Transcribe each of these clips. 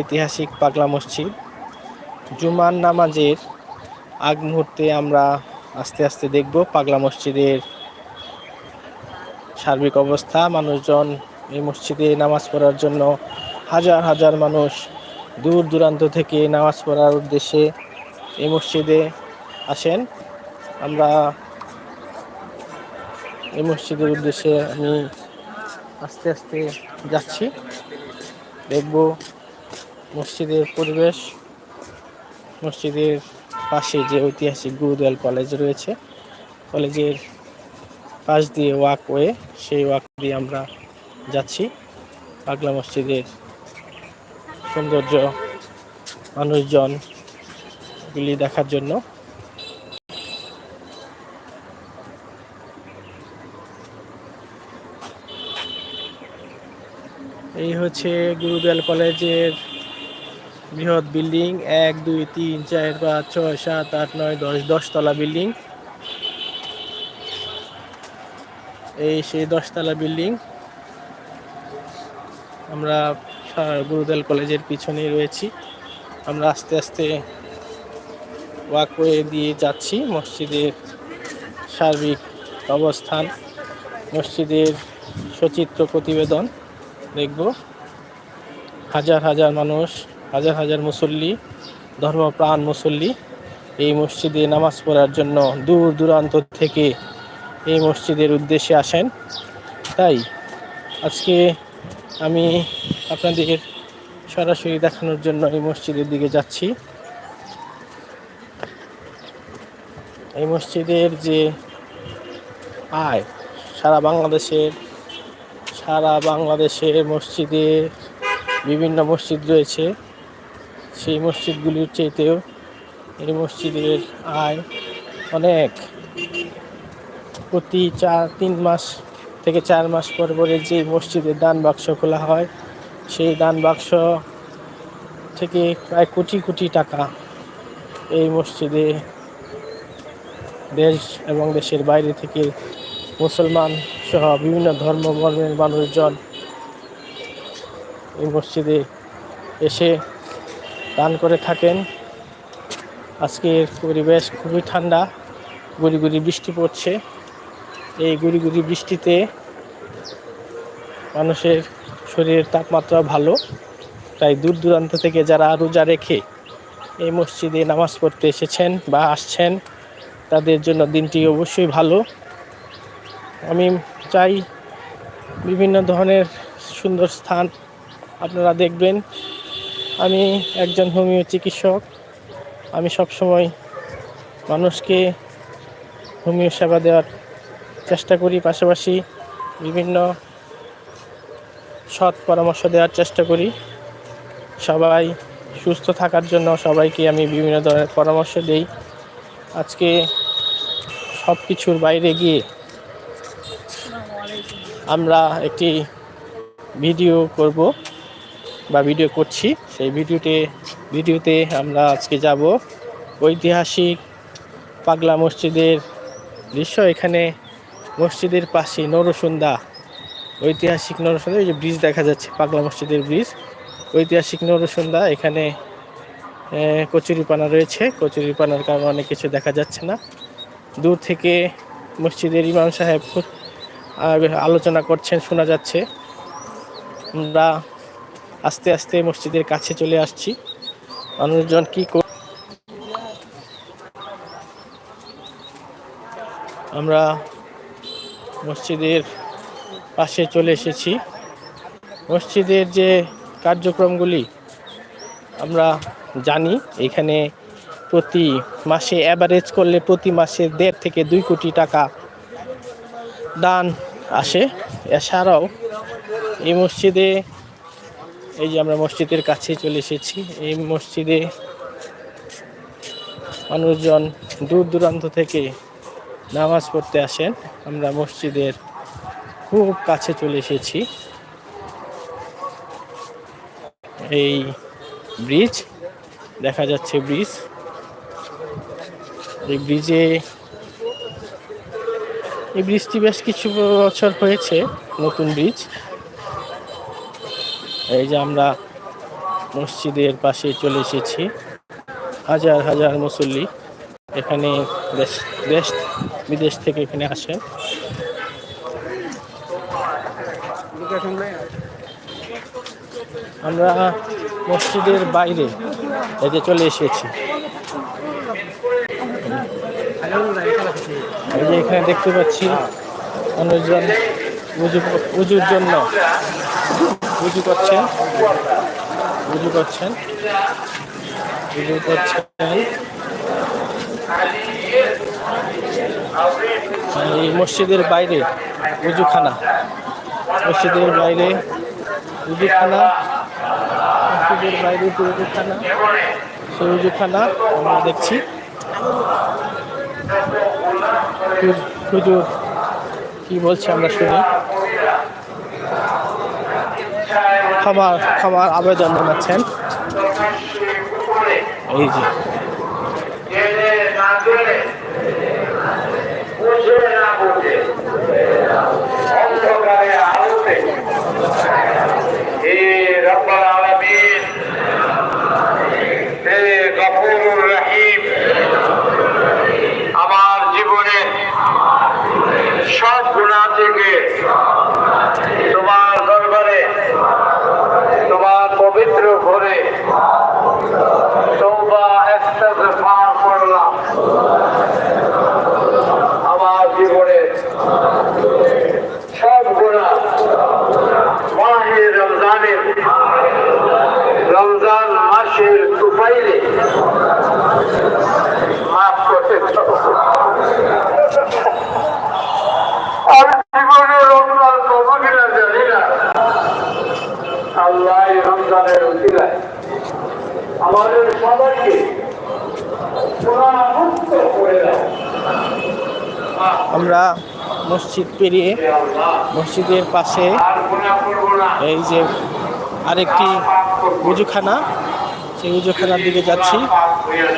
ঐতিহাসিক পাগলা মসজিদ। জুমার নামাজের আগ মুহূর্তে আমরা আস্তে আস্তে দেখব পাগলা মসজিদের সার্বিক অবস্থা। মানুষজন এই মসজিদে নামাজ পড়ার জন্য হাজার হাজার মানুষ দূর দূরান্ত থেকে নামাজ পড়ার উদ্দেশ্যে এই মসজিদে আসেন। আমরা এই মসজিদের উদ্দেশ্যে আমি আস্তে আস্তে যাচ্ছি। দেখব মসজিদের পরিবেশ, মসজিদের পাশে যে ঐতিহাসিক গুরুদয়াল কলেজ রয়েছে, কলেজের পাশ দিয়ে ওয়াকওয়ে, সেই ওয়াক দিয়ে আমরা যাচ্ছি। পাগলা মসজিদের সৌন্দর্য, মানুষজন গুলি দেখার জন্য। এই হচ্ছে গুরুদয়াল কলেজের বৃহৎ বিল্ডিং, এক, দুই, তিন, চার, পাঁচ, ছয়, সাত, আট, নয়, দশ, দশতলা বিল্ডিং। এই সেই দশতলা বিল্ডিং। আমরা গুরুদয়াল কলেজের পিছনে রয়েছি। আমরা আস্তে আস্তে ওয়াকওয়ে দিয়ে যাচ্ছি। মসজিদের সার্বিক অবস্থান, মসজিদের সচিত্র প্রতিবেদন দেখব। হাজার হাজার মানুষ হাজার হাজার মুসল্লি, ধর্মপ্রাণ মুসল্লি এই মসজিদে নামাজ পড়ার জন্য দূর দূরান্ত থেকে এই মসজিদের উদ্দেশ্যে আসেন। তাই আজকে আমি আপনাদের সরাসরি দেখানোর জন্য এই মসজিদের দিকে যাচ্ছি। এই মসজিদের যে আয়, সারা বাংলাদেশের সারা বাংলাদেশের মসজিদে বিভিন্ন মসজিদ রয়েছে। সেই মসজিদগুলির চাইতেও এই মসজিদের আয় অনেক। প্রতি চার, তিন মাস থেকে চার মাস পর পরে যে মসজিদের দান বাক্স খোলা হয়, সেই দান বাক্স থেকে প্রায় কোটি কোটি টাকা এই মসজিদে দেশ এবং দেশের বাইরে থেকে মুসলমান সহ বিভিন্ন ধর্ম, বর্ণের মানুষজন এই মসজিদে এসে দান করে থাকেন। আজকের পরিবেশ খুবই ঠান্ডা গুড়ি গুড়ি বৃষ্টি পড়ছে। এই গুড়ি গুড়ি বৃষ্টিতে মানুষের শরীরের তাপমাত্রা ভালো। তাই দূর দূরান্ত থেকে যারা রোজা রেখে এই মসজিদে নামাজ পড়তে এসেছেন বা আসছেন, তাদের জন্য দিনটি অবশ্যই ভালো। আমি চাই বিভিন্ন ধরনের সুন্দর স্থান আপনারা দেখবেন। আমি একজন হোমিও চিকিৎসক। আমি সবসময় মানুষকে হোমিও সেবা দেওয়ার চেষ্টা করি, পাশাপাশি বিভিন্ন সৎ পরামর্শ দেওয়ার চেষ্টা করি। সবাই সুস্থ থাকার জন্য সবাইকে আমি বিভিন্ন ধরনের পরামর্শ দেই। আজকে সব কিছুর বাইরে গিয়ে আমরা একটি ভিডিও করব। বা ভিডিও করছি, সেই ভিডিওতে ভিডিওতে আমরা আজকে যাব ঐতিহাসিক পাগলা মসজিদের দৃশ্য। এখানে মসজিদের পাশে নরসুন্দা, ঐতিহাসিক নরসুন্দা, এই যে ব্রিজ দেখা যাচ্ছে, পাগলা মসজিদের ব্রিজ ঐতিহাসিক নরসুন্দা, এখানে কচুরিপানা রয়েছে। কচুরিপানার কারণে অনেক কিছু দেখা যাচ্ছে না। দূর থেকে মসজিদের ইমাম সাহেব আলোচনা করছেন, শোনা যাচ্ছে। আমরা আস্তে আস্তে মসজিদের কাছে চলে আসছি। মানুষজন কি কর আমরা মসজিদের পাশে চলে এসেছি। মসজিদের যে কার্যক্রমগুলি আমরা জানি, এখানে প্রতি মাসে অ্যাভারেজ করলে প্রতি মাসে দেড় থেকে দুই কোটি টাকা দান আসে। এছাড়াও এই মসজিদে এই যে আমরা মসজিদের কাছে চলে এসেছি। এই মসজিদে মানুষজন দূর দূরান্ত থেকে নামাজ পড়তে আসেন। আমরা মসজিদের খুব কাছে চলে এসেছি। এই ব্রিজ, দেখা যাচ্ছে ব্রিজ। এই ব্রিজে এই ব্রিজটি বেশ কিছু বছর হয়েছে, নতুন ব্রিজ। এই যে আমরা মসজিদের পাশে চলে এসেছি। হাজার হাজার মুসল্লি এখানে দেশ দেশ, বিদেশ থেকে এখানে আসেন আমরা মসজিদের বাইরে যে চলে এসেছি। এই যে এখানে দেখতে পাচ্ছি উজু উজুর জন্য। উজু করছেন উজু করছেন উজু করছেন এই মসজিদের বাইরে উজুখানা। মসজিদের বাইরে উজুখানা। মসজিদের বাইরে উজুখানা সেই উজুখানা আমরা দেখছি। কি বলছে আমরা শুনি। ক্ষমার ক্ষমার আবেদন জানাচ্ছেন। এই মসজিদ পেরিয়ে মসজিদের পাশে এই যে আরেকটি উজুখানা সেই উজুখানার দিকে যাচ্ছি। পাপ হইয়া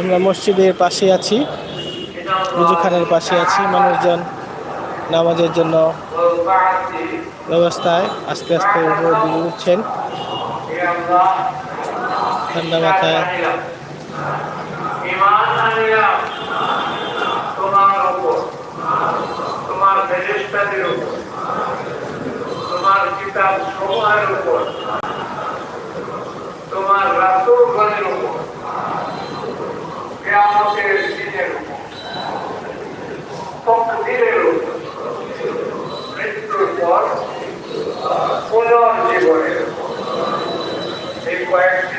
আমরা মসজিদের পাশে আছি। উজুখানার পাশে আছি মানুষজন নামাজের জন্য। ব্যবস্থায় আস্তে আস্তে উঠছেন। ঠান্ডা মাথায় তোমার রাসূলগণের উপর কিয়ামতের দিনের উপর তকদীরের উপর মৃত্যুর পর পুনর্জীবনের উপর এই কয়েকটি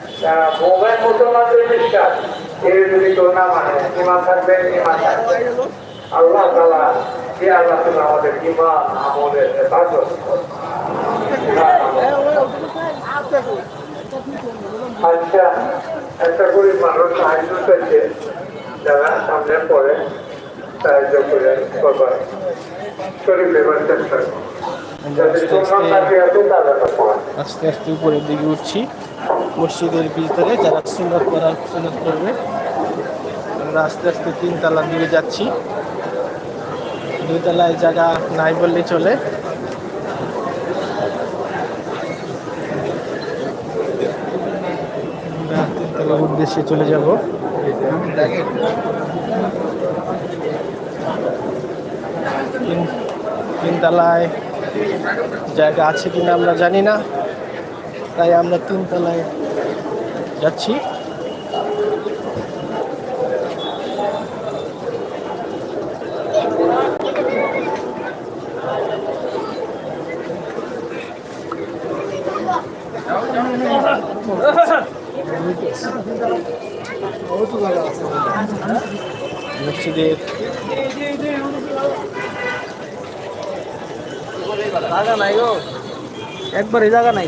তারা মোবাইল মুসলমানদের বিশ্বাস কেউ যদি কেউ না মানে ইমান থাকবে ইমান থাকবে। আল্লাহ তালা কে আল্লাহ তালা আমাদের ইমান আমলের হেফাজত। আচ্ছা একটা গরিব মানুষ সাহায্য চাইছে যারা সামনে পড়ে সাহায্য করে করবার। শরীর লেবার চেষ্টা। আস্তে আস্তে উপরের দিকে উঠছি। মসজিদের ভিতরে যারা সুন্নত করার সুন্নত করবে, আমরা আস্তে আস্তে তিন তলার দিকে যাচ্ছি। দুই তলায় জায়গা নাই বললেই চলে। তিনতলার উদ্দেশ্যে চলে যাব। তিন তিনতলায় জায়গা আছে কিনা আমরা জানি না। তাই আমরা তিনতলায় যাচ্ছি। একবার এই জায়গা নাই।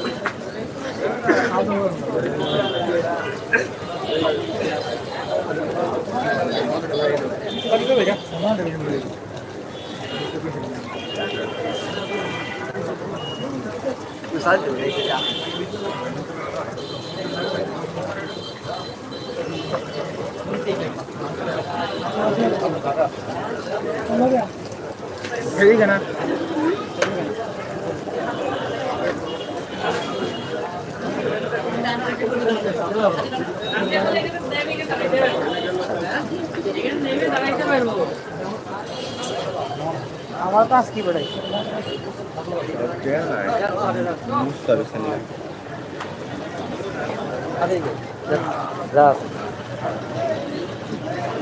একবারই জায়গা নাই আমার কাজ কি বেড়াই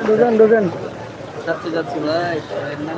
দুজন দুজন যাচ্ছি যাচ্ছি ভাই না।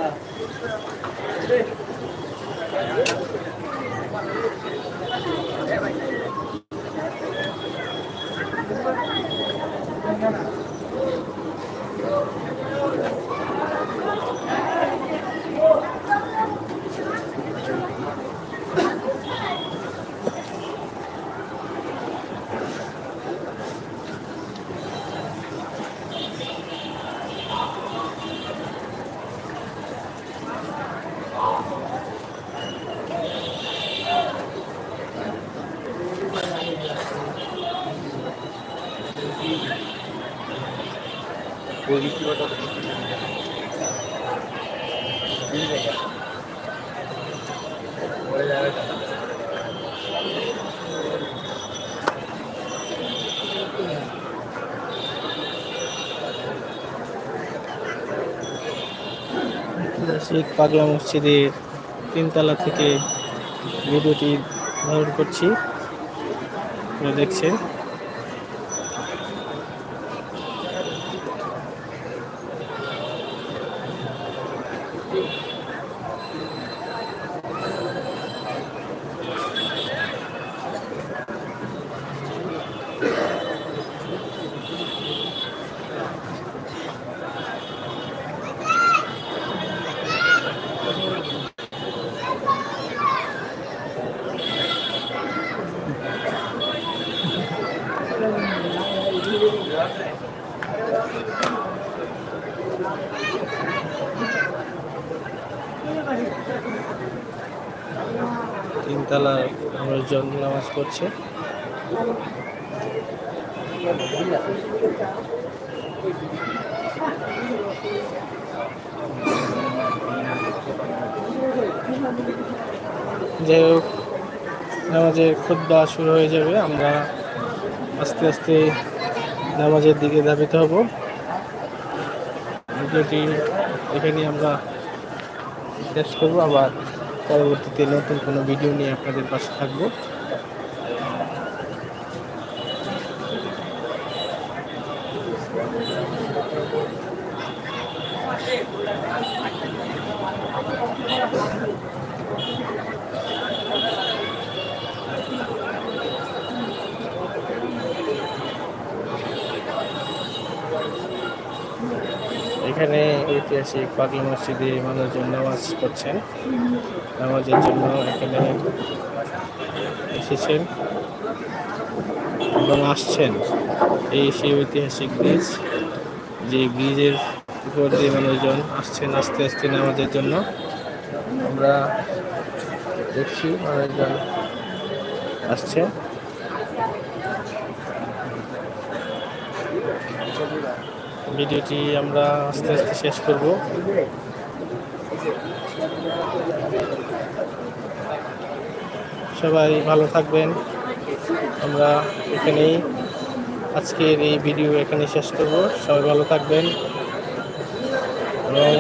শেখ পাগলা মসজিদের তিনতলা থেকে ভিডিওটি ধারণ করছি। আপনারা তিনতলা মানুষজন নামাজ পড়ছে। যাই হোক, নামাজের খুদ্া শুরু হয়ে যাবে। আমরা আস্তে আস্তে নামাজের দিকে ধাবিত হব। এখানে আমরা শেষ করব। আবার পরবর্তীতে নতুন কোনো ভিডিও নিয়ে আপনাদের পাশে থাকব এখানে ঐতিহাসিক পাগলা মসজিদে মানুষজন নামাজ পড়ছেন। নামাজের জন্য এখানে এসেছেন এবং আসছেন। এই সেই ঐতিহাসিক ব্রিজ, যে ব্রিজের উপর দিয়ে মানুষজন আসছেন আস্তে আস্তে নামাজের জন্য। আমরা দেখছি মানুষজন আসছে। ভিডিওটি আমরা আস্তে আস্তে শেষ করব। সবাই ভালো থাকবেন। আমরা এখানেই আজকের এই ভিডিও এখানে শেষ করব। সবাই ভালো থাকবেন। এবং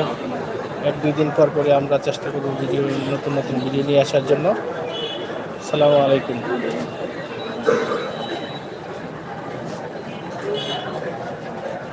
এক দুই দিন পর পরে আমরা চেষ্টা করব ভিডিও, নতুন নতুন ভিডিও নিয়ে আসার জন্য। আসসালামু আলাইকুম।